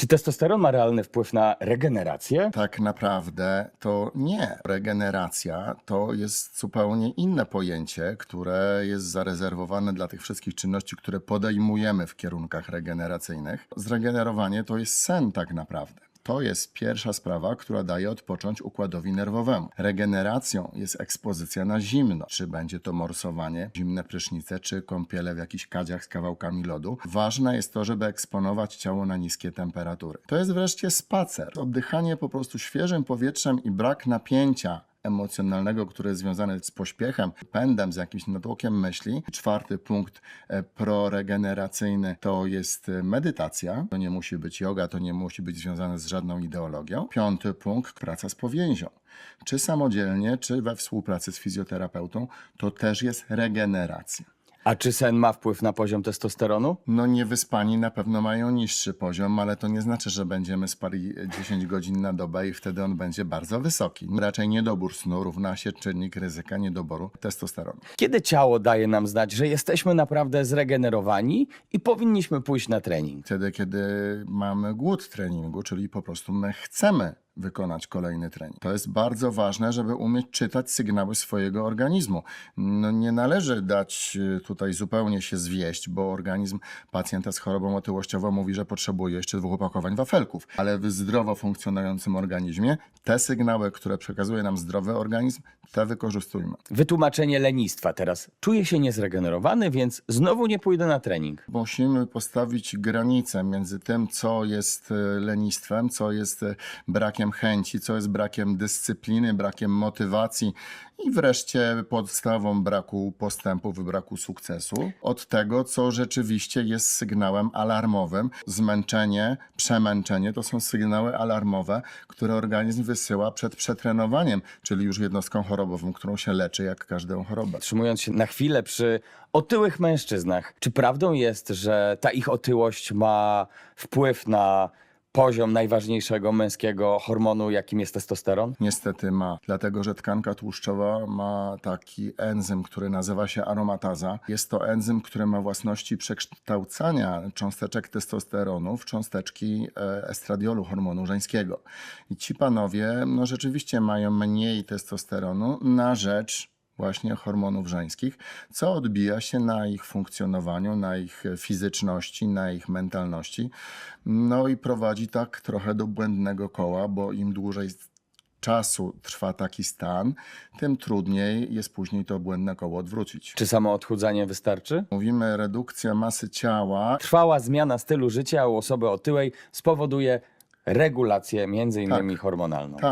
Czy testosteron ma realny wpływ na regenerację? Tak naprawdę to nie. Regeneracja to jest zupełnie inne pojęcie, które jest zarezerwowane dla tych wszystkich czynności, które podejmujemy w kierunkach regeneracyjnych. Zregenerowanie to jest sen tak naprawdę. To jest pierwsza sprawa, która daje odpocząć układowi nerwowemu. Regeneracją jest ekspozycja na zimno. Czy będzie to morsowanie, zimne prysznice, czy kąpiele w jakichś kadziach z kawałkami lodu. Ważne jest to, żeby eksponować ciało na niskie temperatury. To jest wreszcie spacer. Oddychanie po prostu świeżym powietrzem i brak napięcia emocjonalnego, które jest związane z pośpiechem, pędem, z jakimś natłokiem myśli. Czwarty punkt e, proregeneracyjny to jest e, medytacja. To nie musi być yoga, to nie musi być związane z żadną ideologią. Piąty punkt praca z powięzią. Czy samodzielnie, czy we współpracy z fizjoterapeutą, to też jest regeneracja. A czy sen ma wpływ na poziom testosteronu? No niewyspani na pewno mają niższy poziom, ale to nie znaczy, że będziemy spali 10 godzin na dobę i wtedy on będzie bardzo wysoki. Raczej niedobór snu równa się czynnik ryzyka niedoboru testosteronu. Kiedy ciało daje nam znać, że jesteśmy naprawdę zregenerowani i powinniśmy pójść na trening? Wtedy, kiedy mamy głód treningu, czyli po prostu my chcemy wykonać kolejny trening. To jest bardzo ważne, żeby umieć czytać sygnały swojego organizmu. No, nie należy dać y, tutaj zupełnie się zwieść, bo organizm pacjenta z chorobą otyłościową mówi, że potrzebuje jeszcze dwóch opakowań wafelków. Ale w zdrowo funkcjonującym organizmie te sygnały, które przekazuje nam zdrowy organizm, te wykorzystujmy. Wytłumaczenie lenistwa teraz. Czuję się niezregenerowany, więc znowu nie pójdę na trening. Musimy postawić granicę między tym, co jest e, lenistwem, co jest e, brakiem chęci, co jest brakiem dyscypliny, brakiem motywacji i wreszcie podstawą braku postępów, braku sukcesu, od tego, co rzeczywiście jest sygnałem alarmowym. Zmęczenie, przemęczenie to są sygnały alarmowe, które organizm wysyła przed przetrenowaniem, czyli już jednostką chorobową, którą się leczy jak każdą chorobę. Trzymując się na chwilę przy otyłych mężczyznach, czy prawdą jest, że ta ich otyłość ma wpływ na poziom najważniejszego męskiego hormonu, jakim jest testosteron? Niestety ma, dlatego że tkanka tłuszczowa ma taki enzym, który nazywa się aromataza. Jest to enzym, który ma własności przekształcania cząsteczek testosteronu w cząsteczki e, estradiolu, hormonu żeńskiego. I ci panowie, no rzeczywiście mają mniej testosteronu na rzecz właśnie hormonów żeńskich, co odbija się na ich funkcjonowaniu, na ich fizyczności, na ich mentalności. No i prowadzi tak trochę do błędnego koła, bo im dłużej czasu trwa taki stan, tym trudniej jest później to błędne koło odwrócić. Czy samo odchudzanie wystarczy? Mówimy redukcja masy ciała, Trwała zmiana stylu życia u osoby otyłej spowoduje regulację między innymi hormonalną. tak,